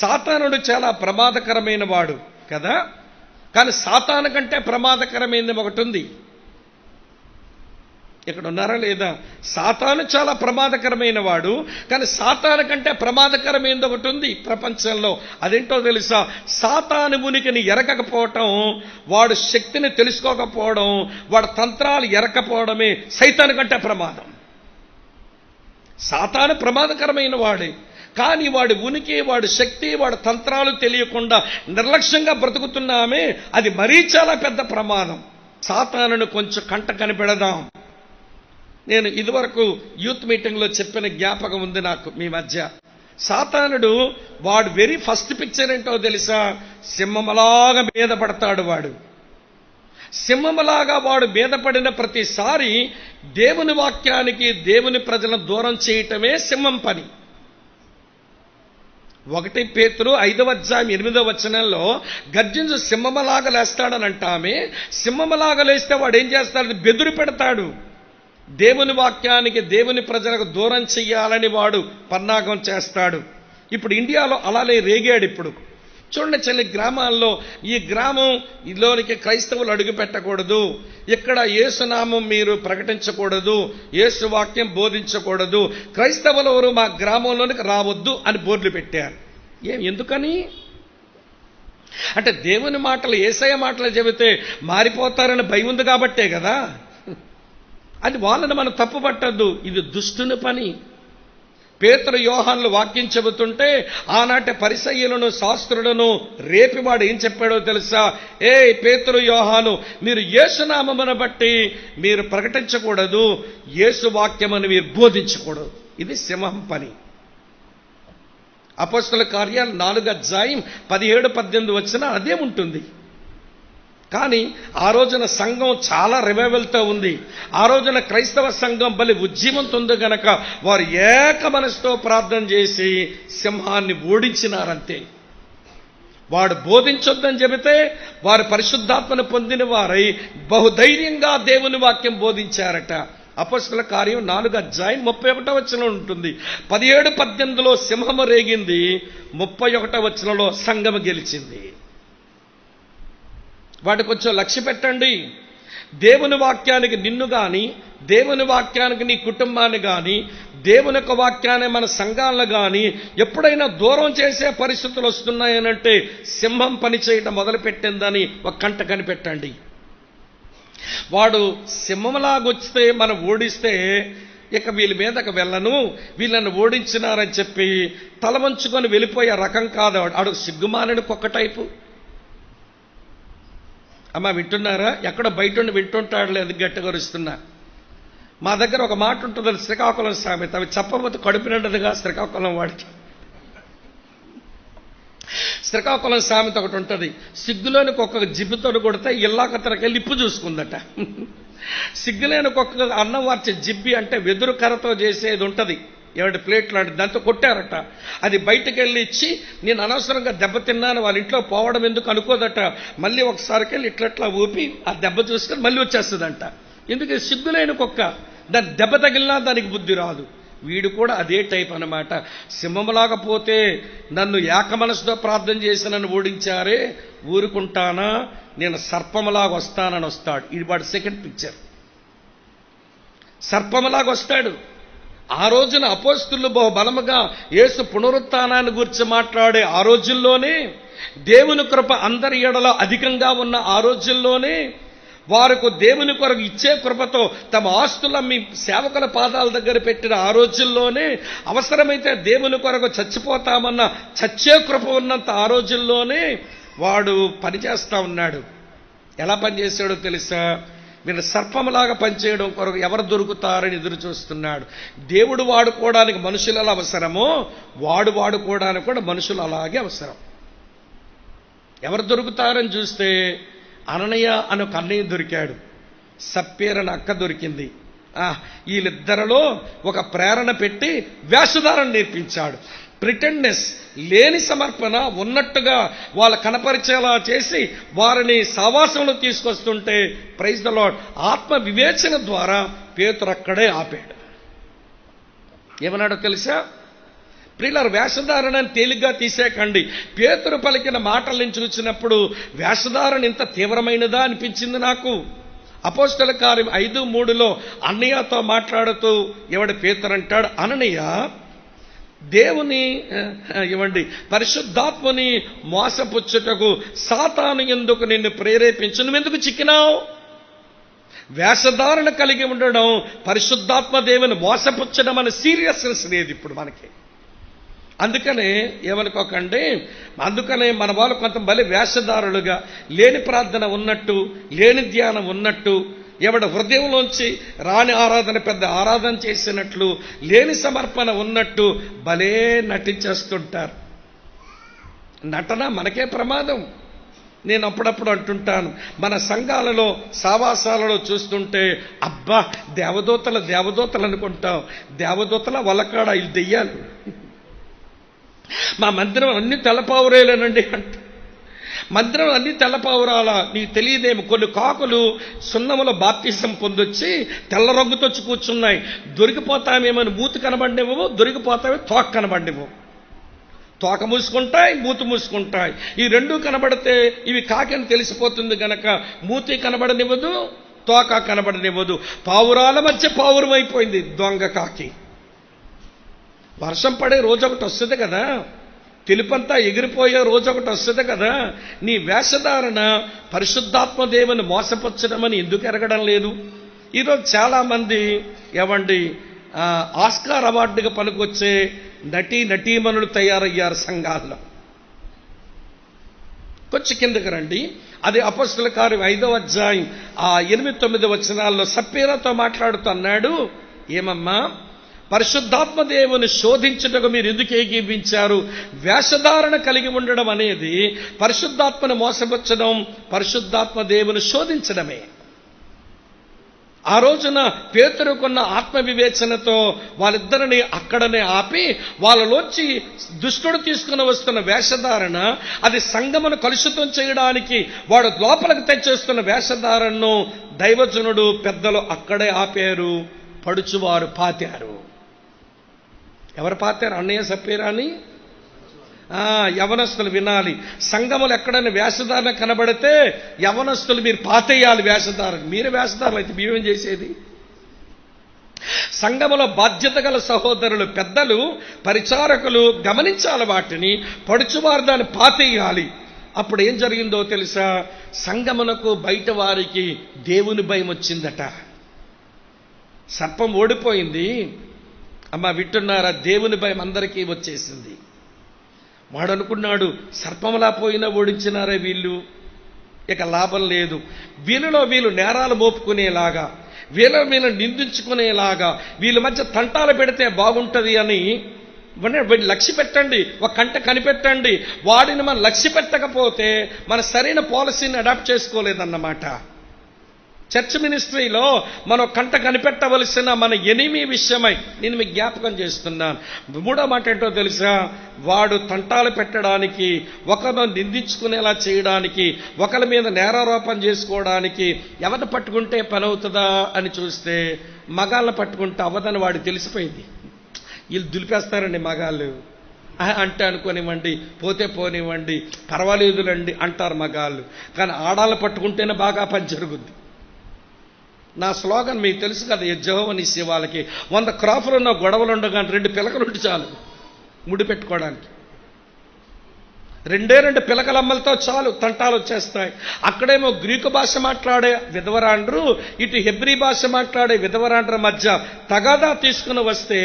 సాతానుడు చాలా ప్రమాదకరమైన వాడు కదా? కానీ సాతాను కంటే ప్రమాదకరమైనది ఒకటి ఉంది ఇక్కడ ఉన్నారా లేదా? సాతాను చాలా ప్రమాదకరమైన వాడు కానీ సాతాను కంటే ప్రమాదకరమైనది ఒకటి ఉంది ప్రపంచంలో. అదేంటో తెలుసా? సాతాను ఉనికిని ఎరగకపోవటం వాడు శక్తిని తెలుసుకోకపోవడం వాడు తంత్రాలు ఎరకపోవడమే సైతాను కంటే ప్రమాదం. సాతాను ప్రమాదకరమైన వాడే. కానీ వాడి ఉనికి వాడి శక్తి వాడి తంత్రాలు తెలియకుండా నిర్లక్ష్యంగా బ్రతుకుతున్నామే అది మరీ చాలా పెద్ద ప్రమాదం సాతానును కొంచెం కంట కనిపెడదాం. నేను ఇదివరకు యూత్ మీటింగ్లో చెప్పిన జ్ఞాపకం ఉంది నాకు మీ మధ్య. సాతానుడు వాడు వెరీ ఫస్ట్ పిక్చర్ ఏంటో తెలుసా? సింహమలాగా మీద పడతాడు వాడు. సింహములాగా వాడు మీద ప్రతిసారి దేవుని వాక్యానికి దేవుని ప్రజలను దూరం చేయటమే సింహం పని. ఒకటి పేతురు ఐదవ అధ్యాయం ఎనిమిదవ వచనంలో గర్జించు సింహమలాగా లేస్తాడని అంటామే సింహమలాగా లేస్తే వాడు ఏం చేస్తాడు? బెదురు పెడతాడు. దేవుని వాక్యానికి దేవుని ప్రజలకు దూరం చెయ్యాలని వాడు పన్నాగం చేస్తాడు. ఇప్పుడు ఇండియాలో అలానే రేగాడు ఇప్పుడు. చూడండి చెల్లి గ్రామాల్లో. ఈ గ్రామం ఇలోనికి క్రైస్తవులు అడుగు పెట్టకూడదు. ఇక్కడ యేసునామం మీరు ప్రకటించకూడదు. యేసు వాక్యం బోధించకూడదు. క్రైస్తవులు ఎవరు మా గ్రామంలోనికి రావద్దు అని బోర్డులు పెట్టారు. ఏం ఎందుకని? అంటే దేవుని మాటలు ఏసయ మాటలు చెబితే మారిపోతారని భయం ఉంది కాబట్టే కదా. అది వాళ్ళని మనం తప్పు పట్టద్దు ఇది దుష్టుని పని. పేతురు యోహాన్లు వాక్యం చెబుతుంటే ఆనాటి పరిసయ్యులను శాస్త్రులను రేపివాడు ఏం చెప్పాడో తెలుసా? ఏ పేతురు యోహాను మీరు యేసునామమును బట్టి మీరు ప్రకటించకూడదు యేసు వాక్యమని మీరు బోధించకూడదు. ఇది సింహం పని. అపోస్తుల కార్యాలు నాలుగు అధ్యాయం పదిహేడు పద్దెనిమిది వచ్చినా అదే ఉంటుంది. కానీ ఆ రోజున సంఘం చాలా రివైవల్తో ఉంది. ఆ రోజున క్రైస్తవ సంఘం బలి ఉజ్జీవంతో ఉంది గనక వారు ఏక మనసుతో ప్రార్థన చేసి సింహాన్ని ఓడించినారంతే. వాడు బోధించొద్దని చెబితే వారు పరిశుద్ధాత్మను పొందిన వారై బహుధైర్యంగా దేవుని వాక్యం బోధించారట. అపస్తుల కార్యం నాలుగు అధ్యాయం ముప్పై ఒకటో వచనంలో ఉంటుంది. పదిహేడు పద్దెనిమిదిలో సింహము రేగింది ముప్పై ఒకటో వచనంలో సంఘము గెలిచింది. వాటి కొంచెం లక్ష్య పెట్టండి. దేవుని వాక్యానికి నిన్ను గాని దేవుని వాక్యానికి నీ కుటుంబాన్ని గాని దేవుని యొక్క వాక్యాన్ని మన సంఘాలను గాని ఎప్పుడైనా దూరం చేసే పరిస్థితులు వస్తున్నాయనంటే సింహం పని చేయడం మొదలుపెట్టిందని ఒక కంట కనిపెట్టండి. వాడు సింహంలాగొచ్చితే మనం ఓడిస్తే ఇక వీళ్ళ మీదకి వెళ్ళను వీళ్ళని ఓడించినారని చెప్పి తల వంచుకొని వెళ్ళిపోయే రకం కాదు వాడు. ఆడు సిగ్గుమాలని కుక్క టైపు. అమ్మ వింటున్నారా? ఎక్కడో బయట ఉండి వింటుంటాడు లేదు గట్టగొరుస్తున్నా మా దగ్గర ఒక మాట ఉంటుంది శ్రీకాకుళం సామెత అవి చెప్పబోతే కడుపునండదుగా శ్రీకాకుళం వాడికి. శ్రీకాకుళం సామెత ఒకటి ఉంటుంది. సిగ్గులోని ఒక్కొక్క జిబ్బుతో కొడితే ఇల్లాకత్తరకెళ్ళి ఇప్పు చూసుకుందట. సిగ్గులేని ఒక్కొక్క అన్నం వార్చే జిబ్బి అంటే వెదురు కర్రతో చేసేది ఉంటుంది. ఏమంటే ప్లేట్ లాంటిది దాంతో కొట్టారట. అది బయటకు వెళ్ళి ఇచ్చి నేను అనవసరంగా దెబ్బతిన్నాను వాళ్ళ ఇంట్లో పోవడం ఎందుకు అనుకోదట. మళ్ళీ ఒకసారికి వెళ్ళి ఇట్లట్లా ఊపి ఆ దెబ్బ చూసుకొని మళ్ళీ వచ్చేస్తుందంట. ఎందుకు? సిగ్గులైన కుక్క. దాని దెబ్బ తగిలినా దానికి బుద్ధి రాదు. వీడు కూడా అదే టైప్ అన్నమాట. సింహంలాగా పోతే నన్ను ఏక మనసుతో ప్రార్థన చేసి నన్ను ఓడించారే ఊరుకుంటానా నేను సర్పంలాగా వస్తానని వస్తాడు. ఇది వాడు సెకండ్ పిక్చర్. సర్పంలాగా వస్తాడు. ఆ రోజున అపోస్తులు బహు బలముగా యేసు పునరుత్థానాన్ని గురించి మాట్లాడే ఆ రోజుల్లోనే దేవుని కృప అందరి ఎడలో అధికంగా ఉన్న ఆ రోజుల్లోనే వారికి దేవుని కొరకు ఇచ్చే కృపతో తమ ఆస్తులమ్మి సేవకుల పాదాల దగ్గర పెట్టిన ఆ రోజుల్లోనే అవసరమైతే దేవుని కొరకు చచ్చిపోతామన్న చచ్చే కృప ఉన్నంత ఆ రోజుల్లోనే వాడు పనిచేస్తా ఉన్నాడు. ఎలా పనిచేశాడో తెలుసా? మీరు సర్పంలాగా పనిచేయడం కొరకు ఎవరు దొరుకుతారని ఎదురు చూస్తున్నాడు. దేవుడు వాడుకోవడానికి మనుషులు ఎలా అవసరమో వాడు వాడుకోవడానికి కూడా మనుషులు అలాగే అవసరం. ఎవరు దొరుకుతారని చూస్తే అననయ్య అని ఒక అన్నయ్య దొరికాడు సప్పేరని అక్క దొరికింది. ఆ, వీళ్ళిద్దరిలో ఒక ప్రేరణ పెట్టి వేషధారణ నేర్పించాడు. ప్రిటెండ్నెస్ లేని సమర్పణ ఉన్నట్టుగా వాళ్ళ కనపరిచేలా చేసి వారిని సావాసంలో తీసుకొస్తుంటే ప్రైజ్ ద లాడ్ ఆత్మ వివేచన ద్వారా పేతురు అక్కడే ఆపాడు. ఏమన్నాడో తెలుసా? ప్రియులారు వేషధారణను తేలిగ్గా తీసేకండి పేతురు పలికిన మాటలను చూసినప్పుడు వేషధారణ ఇంత తీవ్రమైనదా అనిపించింది నాకు. అపోస్తల కార్యం ఐదు మూడులో అన్నయ్యతో మాట్లాడుతూ ఎవడి పేతురు అంటాడు అననయ్య దేవుని ఇవ్వండి పరిశుద్ధాత్మని మోసపుచ్చుటకు సాతాను ఎందుకు నిన్ను ప్రేరేపించు నువ్వెందుకు చిక్కినావు? వేషధారణ కలిగి ఉండడం పరిశుద్ధాత్మ దేవుని మోసపుచ్చడం అనే సీరియస్నెస్ లేదు ఇప్పుడు మనకి. అందుకనే ఏమనుకోకండి అందుకనే మన వాళ్ళు కొంత బలి వేషధారులుగా లేని ప్రార్థన ఉన్నట్టు లేని ధ్యానం ఉన్నట్టు ఎవడ హృదయంలోంచి రాని ఆరాధన పెద్ద ఆరాధన చేసినట్లు లేని సమర్పణ ఉన్నట్టు భలే నటించేస్తుంటారు. నటన మనకే ప్రమాదం. నేను అప్పుడప్పుడు అంటుంటాను మన సంఘాలలో సావాసాలలో చూస్తుంటే అబ్బా దేవదూతల దేవదూతలు అనుకుంటాం. దేవదూతల వలకాడ ఇది దెయ్యాలు. మా మందిరం అన్ని తలపావురేలేనండి అంట. మంత్రం అన్ని తెల్లపావురాల. నీకు తెలియదేమో కొన్ని కాకులు సున్నముల బాప్తిసం పొందొచ్చి తెల్ల రంగుతో కూర్చున్నాయి. దొరికిపోతామేమని మూతి కనబడినేమో దొరికిపోతామే తోక కనబడినేమో తోక మూసుకుంటాయి మూతి మూసుకుంటాయి. ఈ రెండు కనబడితే ఇవి కాకని తెలిసిపోతుంది గనక? మూతి కనబడనివ్వదు తోక కనబడనివ్వదు. పావురాల మధ్య పావురం అయిపోయింది దొంగ కాకి. వర్షం పడే రోజు ఒకటి వస్తుంది కదా? తెలుపంతా ఎగిరిపోయే రోజు ఒకటి వస్తుంది కదా. నీ వేషధారణ పరిశుద్ధాత్మ దేవుని ఎందుకు ఎరగడం లేదు? ఈరోజు చాలా మంది ఏమండి ఆస్కార్ అవార్డుగా పనికొచ్చే నటీ నటీమణులు తయారయ్యారు సంఘాల్లో. కొంచెం కిందకి రండి. అది అపస్తుల కారు ఐదవ అధ్యాయం ఆ ఎనిమిది తొమ్మిది వచనాల్లో సప్పీరాతో మాట్లాడుతూ అన్నాడు ఏమమ్మా పరిశుద్ధాత్మ దేవుని శోధించుటకు మీరు ఎందుకు ఏకీపించారు వేషధారణ కలిగి ఉండడం అనేది పరిశుద్ధాత్మను మోసపరచడం పరిశుద్ధాత్మ దేవుని శోధించడమే. ఆ రోజున పేతురుకున్న ఆత్మ వివేచనతో వాళ్ళిద్దరిని అక్కడనే ఆపి వాళ్ళలోంచి దుష్టుడు తీసుకుని వస్తున్న వేషధారణ అది సంగమును కలుషితం చేయడానికి వాడు లోపలికి తెచ్చేస్తున్న వేషధారణను దైవజనుడు పెద్దలు అక్కడే ఆపారు పడుచువారు పాతారు. ఎవరు పాతారు? అన్నయ్య సప్పీరాని? అని యవనస్తులు వినాలి. సంఘములు ఎక్కడైనా వేషధారణ కనబడితే యవనస్తులు మీరు పాతేయాలి వేషధారణ. మీరు వేషధారణ అయితే మేమేం చేసేది. సంఘములో బాధ్యత గల సహోదరులు పెద్దలు పరిచారకులు గమనించాలి వాటిని పడుచువారు దాన్ని పాతేయాలి. అప్పుడు ఏం జరిగిందో తెలుసా? సంగమునకు బయట వారికి దేవుని భయం వచ్చిందట. సర్పం ఓడిపోయింది. అమ్మ వింటున్నారా? దేవుని భయం అందరికీ వచ్చేసింది. వాడు అనుకున్నాడు సర్పంలా పోయినా ఓడించినారే వీళ్ళు. ఇక లాభం లేదు. వీళ్ళలో వీళ్ళు నేరాలు మోపుకునేలాగా వీళ్ళ వీళ్ళు నిందించుకునేలాగా వీళ్ళ మధ్య తంటాలు పెడితే బాగుంటుంది అని మన- వీడిని లక్ష్య పెట్టండి. ఒక కంట కనిపెట్టండి. వాడిని మనం లక్ష్య పెట్టకపోతే మన సరైన పాలసీని అడాప్ట్ చేసుకోలేదన్నమాట. చర్చ్ మినిస్ట్రీలో మనం కంట కనిపెట్టవలసిన మన ఎనిమి విషయమై నేను మీకు జ్ఞాపకం చేస్తున్నాను మూడో మాట ఏంటో తెలుసా? వాడు తంటాలు పెట్టడానికి ఒకరిని నిందించుకునేలా చేయడానికి ఒకరి మీద నేరారోపణ చేసుకోవడానికి ఎవరిని పట్టుకుంటే పని అవుతుందా అని చూస్తే మగాళ్ళని పట్టుకుంటే అవ్వదని వాడు తెలిసిపోయింది. వీళ్ళు దులిపేస్తారండి మగాళ్ళు. అంటే అనుకోనివ్వండి పోతే పోనివ్వండి పర్వాలేదులండి అంటారు మగాళ్ళు. కానీ ఆడాలు పట్టుకుంటేనే బాగా పని జరుగుద్ది. నా స్లోగన్ మీకు తెలుసు కదా యజ్జోవని వాళ్ళకి వంద క్రాఫ్లు ఉన్న గొడవలు ఉండగా రెండు పిలకలు ఉంటే చాలు ముడి పెట్టుకోవడానికి. రెండే రెండు పిలకలమ్మలతో చాలు తంటాలు వచ్చేస్తాయి. అక్కడేమో గ్రీకు భాష మాట్లాడే విధవరాండ్రు ఇటు హెబ్రీ భాష మాట్లాడే విధవరాండ్ర మధ్య తగాదా తీసుకుని వస్తే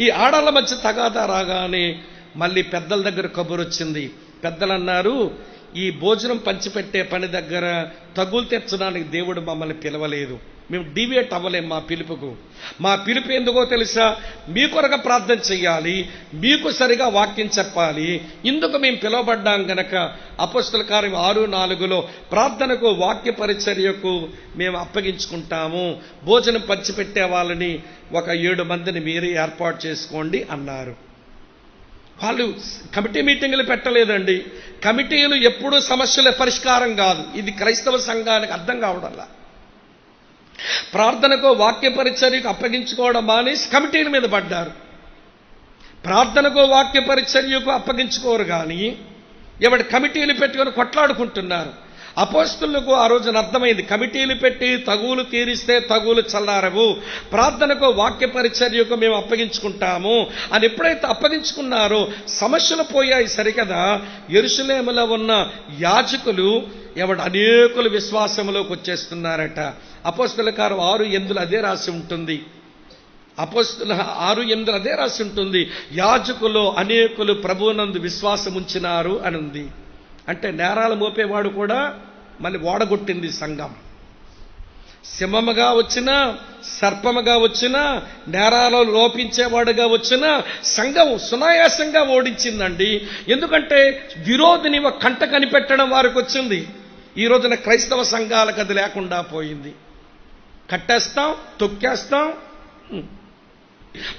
ఈ ఆడాళ్ళ మధ్య తగాదా రాగానే మళ్ళీ పెద్దల దగ్గర కబురు వచ్చింది. పెద్దలు అన్నారు ఈ భోజనం పంచిపెట్టే పని దగ్గర తగులు తెచ్చడానికి దేవుడు మమ్మల్ని పిలవలేదు. మేము డివేట్ అవ్వలేం మా పిలుపుకు. మా పిలుపు ఎందుకో తెలుసా? మీ కొరకు ప్రార్థన చెయ్యాలి మీకు సరిగా వాక్యం చెప్పాలి. ఇందుకు మేము పిలువబడ్డాం గనక అపస్తుల కార్యం ఆరు నాలుగులో ప్రార్థనకు వాక్య పరిచర్యకు మేము అప్పగించుకుంటాము. భోజనం పంచిపెట్టే వాళ్ళని ఒక ఏడు మందిని మీరే ఏర్పాటు చేసుకోండి అన్నారు. వాళ్ళు కమిటీ మీటింగులు పెట్టలేదండి. కమిటీలు ఎప్పుడూ సమస్యల పరిష్కారం కాదు. ఇది క్రైస్తవ సంఘానికి అర్థం కావడంలా. ప్రార్థనకు వాక్య పరిచర్యకు అప్పగించుకోవడం మానేసి కమిటీల మీద పడ్డారు. ప్రార్థనకు వాక్య పరిచర్యకు అప్పగించుకోరు కానీ ఎవడి కమిటీలు పెట్టుకొని కొట్లాడుకుంటున్నారు అపోస్తులకు ఆ రోజున అర్థమైంది. కమిటీలు పెట్టి తగులు తీరిస్తే తగులు చల్లారవు. ప్రార్థనకు వాక్య పరిచర్యకు మేము అప్పగించుకుంటాము అని ఎప్పుడైతే అప్పగించుకున్నారో సమస్యలు పోయాయి సరికదా. ఎరుసలేములో ఉన్న యాజకులు ఎవడు అనేకులు విశ్వాసంలోకి వచ్చేస్తున్నారట. అపోస్తుల కారు ఆరు ఎందులు అదే రాసి ఉంటుంది. అపోస్తుల ఆరు ఎనిమిది అదే రాసి ఉంటుంది. యాజకులు అనేకులు ప్రభువునందు విశ్వాసం ఉంచినారు అని ఉంది అంటే నేరాలు మోపేవాడు కూడా మళ్ళీ ఓడగొట్టింది సంఘం. సింహముగా వచ్చినా సర్పముగా వచ్చినా నేరాలు లోపించేవాడుగా వచ్చినా సంఘం సునాయాసంగా ఓడించిందండి. ఎందుకంటే విరోధిని ఒక కంట కనిపెట్టడం వారికి వచ్చింది. ఈ రోజున క్రైస్తవ సంఘాలకు అది లేకుండా పోయింది. కట్టేస్తాం తొక్కేస్తాం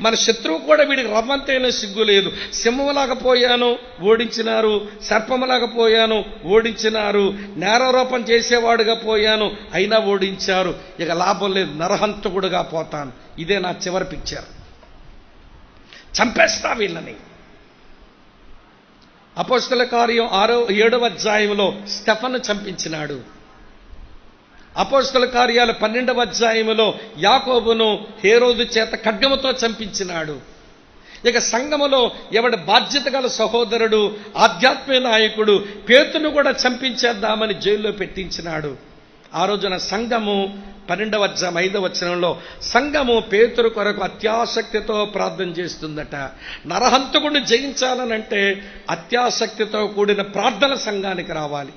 మన శత్రువు కూడా వీడికి రవ్వంతైనా సిగ్గు లేదు. సింహంలాగా పోయాను ఓడించినారు. సర్పములాగా పోయాను ఓడించినారు. నేరారోపణ చేసేవాడుగా పోయాను అయినా ఓడించారు. ఇక లాభం లేదు. నరహంతకుడుగా పోతాను. ఇదే నా చివరి పిక్చర్ చంపేస్తా వీళ్ళని. అపోస్తుల కార్యం ఆరో ఏడవ అధ్యాయంలో స్టెఫను చంపించినాడు. అపోస్తల కార్యాలు పన్నెండవ అధ్యాయములో యాకోబును హేరోదు చేత ఖడ్గముతో చంపించినాడు. ఇక సంఘములో ఎవడి బాధ్యత గల సహోదరుడు ఆధ్యాత్మిక నాయకుడు పేతును కూడా చంపించేద్దామని జైల్లో పెట్టించినాడు. ఆ రోజున సంఘము పన్నెండవ అధ్యాయం ఐదవ వచనంలో సంఘము పేతురు కొరకు అత్యాసక్తితో ప్రార్థన చేస్తుందట. నరహంతకుడిని జయించాలనంటే అత్యాసక్తితో కూడిన ప్రార్థన సంఘానికి రావాలి.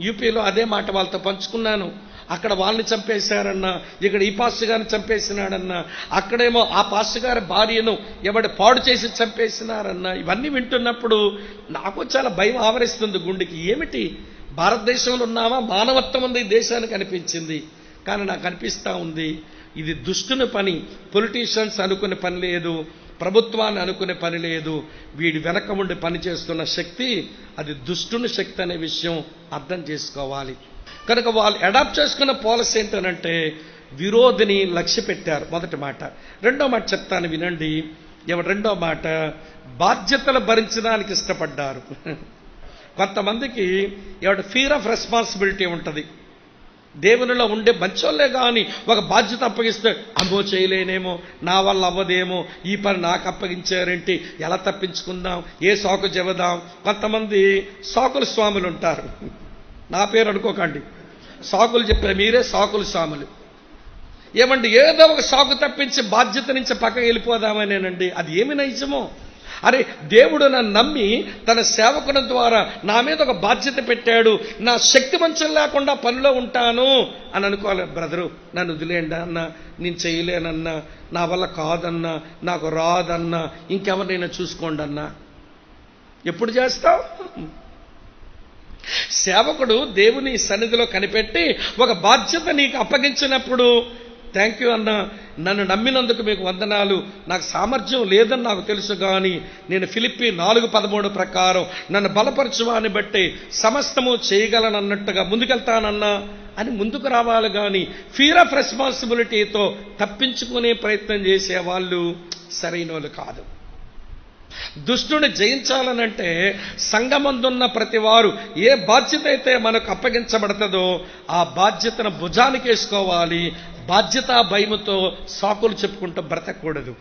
యూపీలో అదే మాట వాళ్ళతో పంచుకున్నాను. అక్కడ వాళ్ళని చంపేశారన్నా ఇక్కడ ఈ పాస్టర్ గారిని చంపేసినాడన్నా అక్కడేమో ఆ పాస్టర్ గారి భార్యను ఎవడి పాడు చేసి చంపేసినారన్నా ఇవన్నీ వింటున్నప్పుడు నాకు చాలా భయం ఆవరిస్తుంది గుండెకి. ఏమిటి? భారతదేశంలో ఉన్నామా మానవత్వం ఉంది ఈ దేశానికి అనిపించింది. కానీ నాకు అనిపిస్తూ ఉంది ఇది దుష్టుని పని. పొలిటీషియన్స్ అనుకునే పని లేదు. ప్రభుత్వాన్ని అనుకునే పని లేదు. వీడి వెనక ఉండి పనిచేస్తున్న శక్తి అది దుష్టుని శక్తి అనే విషయం అర్థం చేసుకోవాలి. కనుక వాళ్ళు అడాప్ట్ చేసుకున్న పాలసీ ఏంటనంటే విరోధిని లక్ష్య పెట్టారు. మొదటి మాట. రెండో మాట చెప్తాను వినండి. రెండో మాట. బాధ్యతలు భరించడానికి ఇష్టపడ్డారు. కొంతమందికి ఎవడ ఫీర్ ఆఫ్ రెస్పాన్సిబిలిటీ ఉంటుంది. దేవునిలో ఉండే మంచోళ్ళే కానీ ఒక బాధ్యత అప్పగిస్తే అమ్మో చేయలేనేమో నా వల్ల అవ్వదేమో ఈ పని నాకు అప్పగించారేంటి ఎలా తప్పించుకుందాం ఏ సాకు చెబుదాం? కొంతమంది సాకుల స్వాములు ఉంటారు. నా పేరు అనుకోకండి. సాకులు చెప్పారు మీరే సాకుల స్వాములు. ఏమండి ఏదో ఒక సాకు తప్పించి బాధ్యత నుంచి పక్కకి వెళ్ళిపోదామనేనండి. అది ఏమి నైజమో? అరే దేవుడు నన్ను నమ్మి తన సేవకుని ద్వారా నా మీద ఒక బాధ్యత పెట్టాడు. నా శక్తి మంచం లేకుండా పనిలో ఉంటాను. అని అనుకోవాలి బ్రదరు నన్ను వదిలేండి అన్న. నేను చేయలేనన్నా. నా వల్ల కాదన్నా. నాకు రాదన్నా. ఇంకెవరినైనా చూసుకోండి అన్నా. ఎప్పుడు చేస్తావు? సేవకుడు దేవుని సన్నిధిలో కనిపెట్టి ఒక బాధ్యత నీకు అప్పగించినప్పుడు థ్యాంక్ యూ అన్న. నన్ను నమ్మినందుకు మీకు వందనాలు. నాకు సామర్థ్యం లేదని నాకు తెలుసు కానీ నేను ఫిలిప్పి నాలుగు పదమూడు ప్రకారం నన్ను బలపరచువాన్ని బట్టి సమస్తము చేయగలనన్నట్టుగా ముందుకెళ్తానన్నా అని ముందుకు రావాలి కానీ ఫీర్ ఆఫ్ రెస్పాన్సిబిలిటీతో తప్పించుకునే ప్రయత్నం చేసే వాళ్ళు సరైన వాళ్ళు కాదు. దుష్టుని జయించాలనంటే సంగమందున్న ప్రతి వారు ఏ బాధ్యత అయితే మనకు అప్పగించబడుతుందో ఆ బాధ్యతను భుజానికి వేసుకోవాలి బాధ్యత భయముతో సాకులు చెప్పుకుంటూ బ్రతకూడదు.